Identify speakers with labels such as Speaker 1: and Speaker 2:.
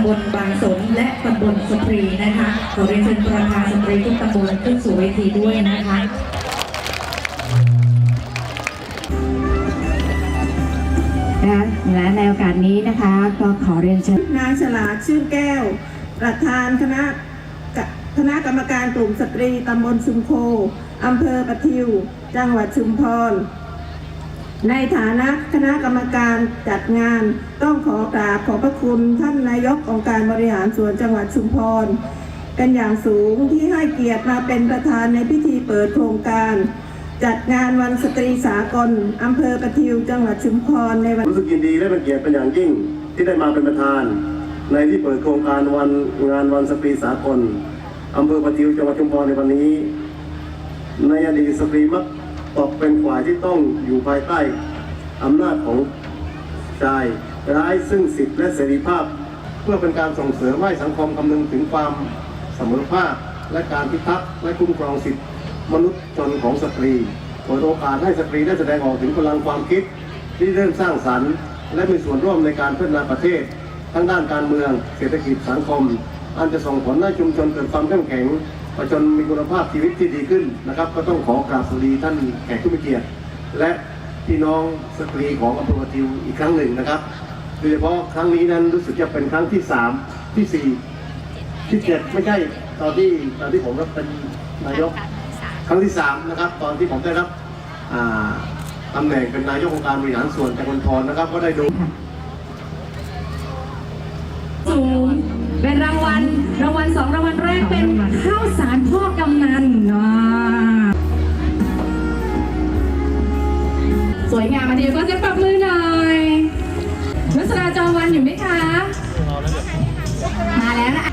Speaker 1: ำบ
Speaker 2: ลบางสนและตำบลสตรีนะคะขอเรียนเชิญประธานสตรีทุกตำบลขึ้นสู่เวทีด้วยนะคะ
Speaker 3: นะคะและในโอกาสนี้นะคะก็ขอเรียนเชิญ
Speaker 4: นายฉลาดชื่นแก้ว ประธานคณะกะคณะกรรมการกลุ่มสตรีตำบลชุมโคอำเภอปะทิว จังหวัดชุมพร ในฐานะคณะกรรมการจัดงานต้องขอกราบขอบพระคุณท่านนายกองค์การบริหารส่วนจังหวัดชุมพร เป็นอย่างสูงที่ให้เกียรติมาเป็นประธานในพิธีเปิดโครงการ จัดงานวันสตรีสากลอำเภอปะทิวจังหวัดชุมพรในวัน
Speaker 5: รู้สึกยินดีและเป็นเกียรติเป็นอย่างยิ่งที่ได้มาเป็นประธาน ในที่เปิดโครงการวันงานวันสตรีสากลอำเภอปะทิวจังหวัดชุมพรในวันนี้ ในอดีตสตรีมัก ตกเป็นฝ่ายที่ต้องอยู่ภายใต้อำนาจของชายร้ายซึ่งสิทธิและเสรีภาพ เพื่อเป็นการส่งเสริมให้สังคมคำนึงถึงความเสมอภาคและการพิทักษ์และคุ้มครองสิทธิมนุษยชนของสตรีเปิดโอกาสให้สตรีได้แสดงออกถึงพลังความคิดที่เริ่มสร้างสรรค์ และมีส่วนร่วมในการพัฒนาประเทศ ทั้งด้านการเมือง เศรษฐกิจสังคม อันจะส่งผลให้ชุมชนเกิดความเข้มแข็ง ประชาชนมีคุณภาพชีวิตที่ดีขึ้นนะครับ ก็ต้องขอกราบสวัสดีท่านแขกผู้มีเกียรติ และพี่น้องสตรีของอำเภอวาทิวอีกครั้งหนึ่งนะครับโดยเฉพาะครั้งนี้นั้นรู้สึกจะเป็นครั้งที่สามที่สี่ที่เจ็ดไม่ใช่ตอนที่ตอนที่ผมรับเป็นนายกครั้งที่สามนะครับ ตอนที่ผมได้รับอ่าตำแหน่งเป็นนายกองค์การบริหารส่วนจังหวัดพรนะครับ ก็ได้ดู
Speaker 3: มาดีก็จะปรบมือหน่อยนุสราจอมวันอยู่ไหมคะ มาแล้วนะ